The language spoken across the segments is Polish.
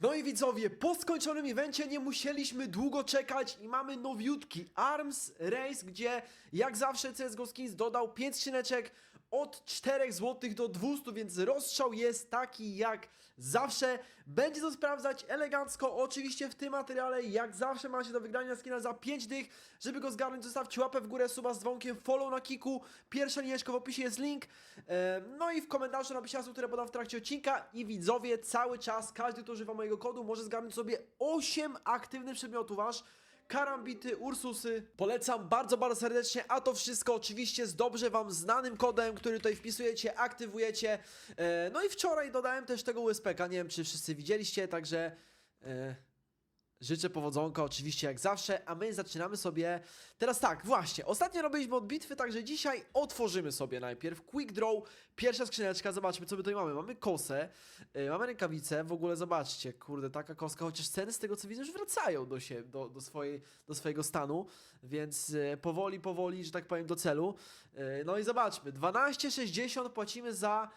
No i widzowie, po skończonym evencie nie musieliśmy długo czekać i mamy nowiutki Arms Race, gdzie jak zawsze CSGO Skins dodał 5 skrzyneczek od 4 zł do 200, więc rozstrzał jest taki jak zawsze. Będzie to sprawdzać elegancko, oczywiście w tym materiale jak zawsze macie do wygrania skina za 5 dych. Żeby go zgarnąć zostawcie łapę w górę, suba z dzwonkiem, follow na kiku, pierwsza linieczka w opisie jest link. No i w komentarzu napiszcie hasło, które podam w trakcie odcinka i widzowie cały czas, każdy kto używa mojego kodu może zgarnąć sobie 8 aktywnych przedmiotów aż karambity, ursusy. Polecam bardzo, bardzo serdecznie, a to wszystko oczywiście z dobrze wam znanym kodem, który tutaj wpisujecie, aktywujecie. E, no i wczoraj dodałem też tego USPK, nie wiem czy wszyscy widzieliście, także... Życzę powodzonka oczywiście jak zawsze, a my zaczynamy sobie teraz tak, właśnie, ostatnio robiliśmy od bitwy, także dzisiaj otworzymy sobie najpierw Quick Draw, pierwsza skrzyneczka, zobaczmy co my tutaj mamy, mamy kosę, yy, mamy rękawice, w ogóle zobaczcie, kurde, taka koska, chociaż ceny z tego co widzę już wracają do, się, do, do, swojej, do swojego stanu, więc yy, powoli, powoli, że tak powiem do celu, yy, no i zobaczmy, 12,60 płacimy za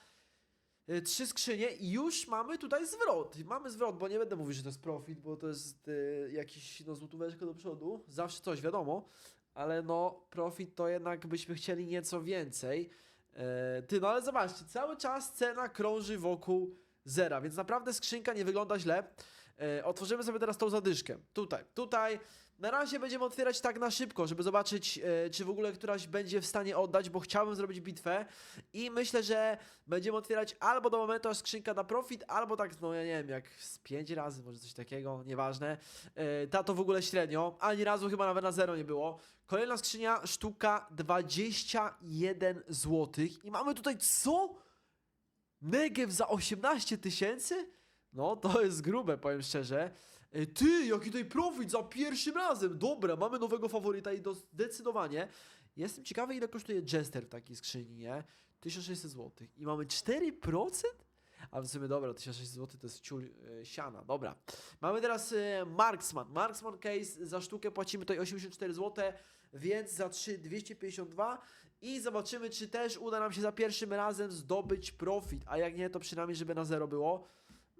trzy skrzynie i już mamy tutaj zwrot. Mamy zwrot, bo nie będę mówił, że to jest profit, bo to jest y, jakiś no, złotóweczka do przodu. Zawsze coś, wiadomo. Ale no, profit to jednak byśmy chcieli nieco więcej. E, ty, no ale zobaczcie, cały czas cena krąży wokół zera, więc naprawdę skrzynka nie wygląda źle. E, otworzymy sobie teraz tą zadyszkę. Tutaj, tutaj. Na razie będziemy otwierać tak na szybko, żeby zobaczyć, e, czy w ogóle któraś będzie w stanie oddać, bo chciałbym zrobić bitwę i myślę, że będziemy otwierać albo do momentu, aż skrzynka da profit, albo tak, no ja nie wiem, jak z 5 razy, może coś takiego, nieważne. E, ta to w ogóle średnio, ani razu chyba nawet na zero nie było. Kolejna skrzynia, sztuka 21 zł i mamy tutaj co? Negev za 18 tysięcy? No, to jest grube, powiem szczerze. E, Ty, jaki tutaj profit za pierwszym razem! Dobra, mamy nowego faworyta i to zdecydowanie. Jestem ciekawy, ile kosztuje Jester w takiej skrzyni, nie? 1600 zł. I mamy 4%? A w sumie dobra, 1600 zł to jest ciul e, siana, dobra. Mamy teraz e, Marksman. Marksman case za sztukę płacimy tutaj 84 zł, więc za 3 252 i zobaczymy, czy też uda nam się za pierwszym razem zdobyć profit, a jak nie, to przynajmniej, żeby na zero było.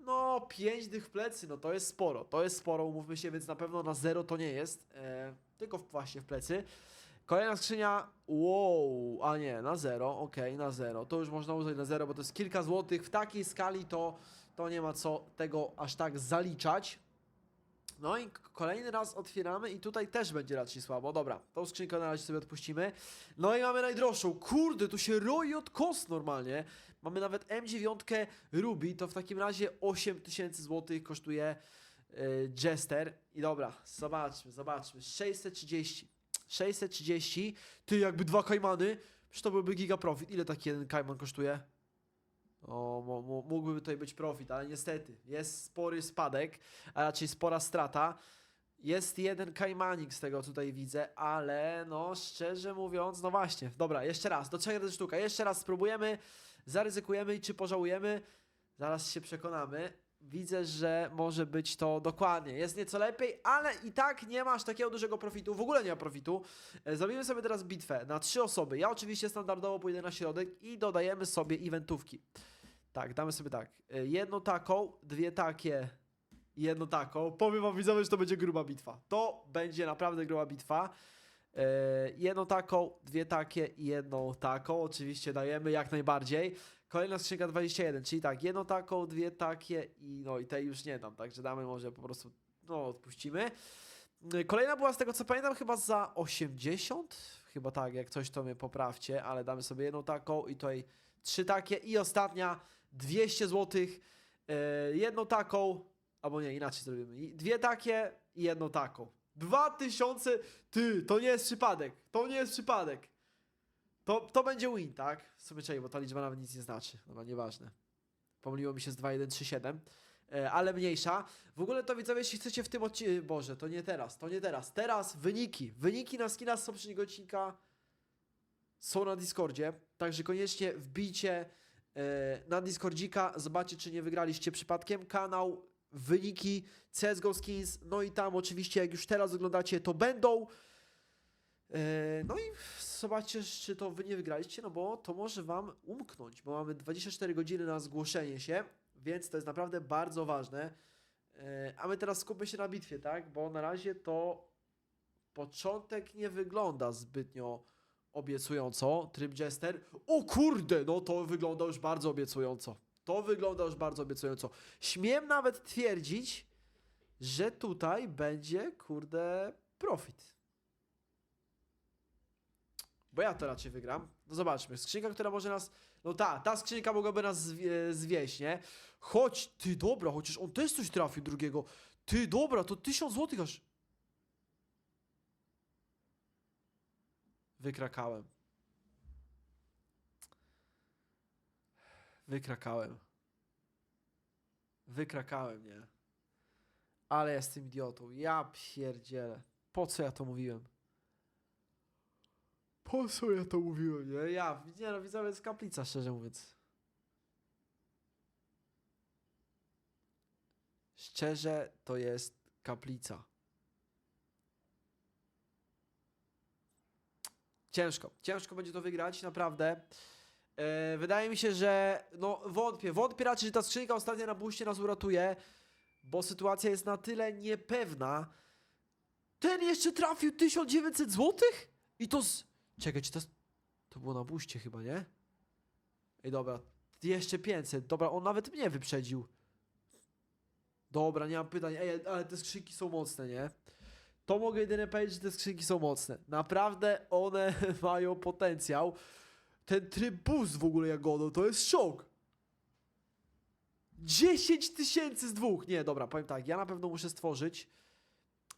No, 5 dych w plecy, no to jest sporo, to jest sporo, umówmy się, więc na pewno na zero to nie jest, e, tylko właśnie w plecy. Kolejna skrzynia, wow, a nie, na zero, okej, na zero, to już można uznać na zero, bo to jest kilka złotych, w takiej skali to, to nie ma co tego aż tak zaliczać. No i kolejny raz otwieramy i tutaj też będzie raczej słabo. Dobra, tą skrzynkę na razie sobie odpuścimy. No i mamy najdroższą. Kurde, tu się roi od kos normalnie. Mamy nawet M9 Ruby, to w takim razie 8000 zł kosztuje yy, Jester. I dobra, zobaczmy, zobaczmy. 630. 630. Ty, jakby dwa kajmany, przecież to byłby giga profit. Ile taki jeden kajman kosztuje? O, mógłby tutaj być profit, ale niestety jest spory spadek, a raczej spora strata. Jest jeden kajmanik z tego tutaj widzę, ale no szczerze mówiąc, no właśnie, dobra, jeszcze raz, do trzech razy sztuka, jeszcze raz spróbujemy, zaryzykujemy i czy pożałujemy, zaraz się przekonamy. Widzę, że może być to dokładnie, jest nieco lepiej, ale i tak nie masz takiego dużego profitu, w ogóle nie ma profitu. E, Zrobimy sobie teraz bitwę na trzy osoby. Ja oczywiście standardowo pójdę na środek i dodajemy sobie eventówki. Tak, damy sobie tak. e, Jedną taką, dwie takie, jedną taką. Powiem wam widzowie, że to będzie gruba bitwa. To będzie naprawdę gruba bitwa. E, jedną taką, dwie takie i jedną taką. Oczywiście dajemy jak najbardziej. Kolejna skrzynka 21, czyli tak, jedną taką, dwie takie i no i tej już nie dam, także damy może po prostu, no odpuścimy. E, Kolejna była z tego co pamiętam chyba za 80, chyba tak, jak coś to mnie poprawcie, ale damy sobie jedną taką i tutaj trzy takie i ostatnia 200 zł, jedną taką, albo nie, inaczej zrobimy, dwie takie i jedną taką. 2000, ty, to nie jest przypadek, to nie jest przypadek. To, to będzie win, tak? W sumie czekaj, bo ta liczba nawet nic nie znaczy, dobra, nieważne. Pomyliło mi się z 2137, e, ale mniejsza. W ogóle to widzowie, jeśli chcecie w tym odcinku, Boże, to nie teraz, to nie teraz, teraz wyniki, wyniki na skina z poprzedniego odcinka są na Discordzie, także koniecznie wbijcie e, na Discordzika, zobaczcie czy nie wygraliście przypadkiem. Kanał, wyniki CSGO Skins, no i tam oczywiście jak już teraz oglądacie to będą. E, no i zobaczcie czy to wy nie wygraliście, no bo to może wam umknąć, bo mamy 24 godziny na zgłoszenie się, więc to jest naprawdę bardzo ważne. E, A my teraz skupmy się na bitwie, tak? Bo na razie to początek nie wygląda zbytnio obiecująco. Tryb Jester. O kurde, no to wygląda już bardzo obiecująco. To wygląda już bardzo obiecująco. Śmiem nawet twierdzić, że tutaj będzie, kurde, profit. Bo ja to raczej wygram. No zobaczmy. Skrzynka, która może nas. No ta, ta skrzynka mogłaby nas zwie, zwieść, nie? Chodź, ty dobra, chociaż on też coś trafił drugiego. Ty dobra, to 1000 złotych aż. Wykrakałem. Wykrakałem. Wykrakałem, nie? Ale jestem idiotą. Ja pierdzielę. Po co ja to mówiłem? Po co ja to mówiłem, nie? Ja, nie no, widzowie, jest kaplica, szczerze mówiąc. Szczerze, to jest kaplica. Ciężko, ciężko będzie to wygrać, naprawdę. E, wydaje mi się, że no wątpię, wątpię raczej, że ta skrzynka ostatnia na buście nas uratuje, bo sytuacja jest na tyle niepewna. Ten jeszcze trafił 1900 zł? I to z... Czekaj, czy to... To było na buście chyba, nie? Ej, dobra, jeszcze 500, dobra, on nawet mnie wyprzedził. Dobra, nie mam pytań, ej, ale te skrzynki są mocne, nie? To mogę jedynie powiedzieć, że te skrzynki są mocne. Naprawdę one mają potencjał. Ten tryb boost w ogóle Jagodą, to jest szok. 10 tysięcy z dwóch. Nie, dobra, powiem tak, ja na pewno muszę stworzyć.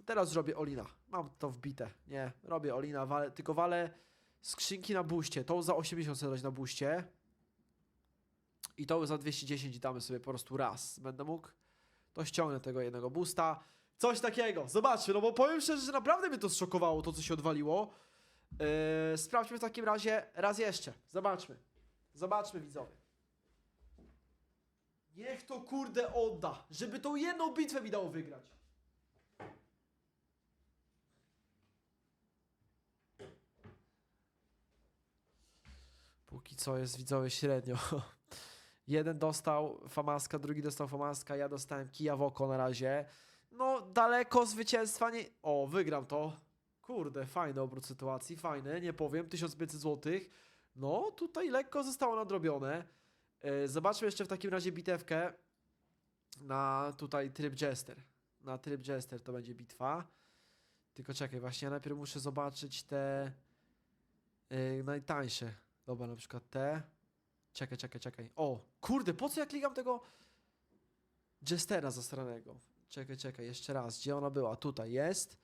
Teraz zrobię Olina. Mam to wbite. Nie, robię Olina, wale, tylko walę skrzynki na buście. To za 80 chcę dać na buście. I to za 210 damy sobie po prostu raz. Będę mógł. To ściągnę tego jednego boosta. Coś takiego. Zobaczmy, no bo powiem szczerze, że naprawdę mnie to zszokowało, to co się odwaliło. Yy, sprawdźmy w takim razie raz jeszcze. Zobaczmy. Zobaczmy, widzowie. Niech to kurde odda, żeby tą jedną bitwę mi dało wygrać. Póki co jest widzowie średnio. Jeden dostał Famaska, drugi dostał Famaska, ja dostałem kija w oko na razie. No, daleko zwycięstwa nie... O, wygram to. Kurde, fajny obrót sytuacji, fajny, nie powiem, 1500 zł. No, tutaj lekko zostało nadrobione. Yy, zobaczmy jeszcze w takim razie bitewkę na tutaj tryb Jester. Na tryb Jester to będzie bitwa. Tylko czekaj, właśnie ja najpierw muszę zobaczyć te yy, najtańsze. Dobra, na przykład te. Czekaj, czekaj, czekaj. O, kurde, po co ja klikam tego Jestera zasranego? Czekaj, czekaj, jeszcze raz. Gdzie ona była? Tutaj jest.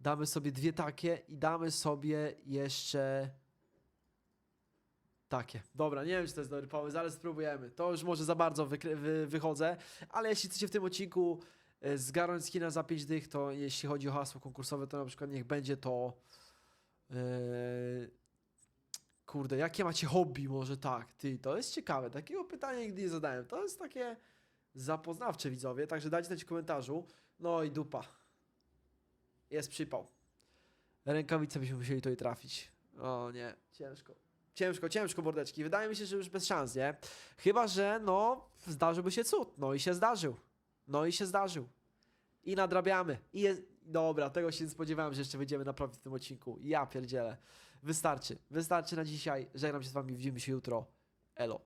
Damy sobie dwie takie i damy sobie jeszcze takie. Dobra, nie wiem, czy to jest dobry pomysł, ale spróbujemy. To już może za bardzo wykry- wy, wychodzę, ale jeśli chcecie w tym odcinku e, zgarnąć skina za 5 dych, to jeśli chodzi o hasło konkursowe, to na przykład niech będzie to... e, Kurde, jakie macie hobby? Może tak, ty, to jest ciekawe. Takiego pytania nigdy nie zadałem. To jest takie zapoznawcze, widzowie, także dajcie znać w komentarzu. No i dupa. Jest przypał. Rękawice byśmy musieli tutaj trafić. O nie, ciężko. Ciężko, ciężko, mordeczki. Wydaje mi się, że już bez szans, nie? Chyba, że no, zdarzyłby się cud. No i się zdarzył. No i się zdarzył. I nadrabiamy. I jest... Dobra, tego się nie spodziewałem, że jeszcze wyjdziemy na profit w tym odcinku. Ja pierdzielę. Wystarczy. Wystarczy na dzisiaj. Żegnam się z wami. Widzimy się jutro. Elo.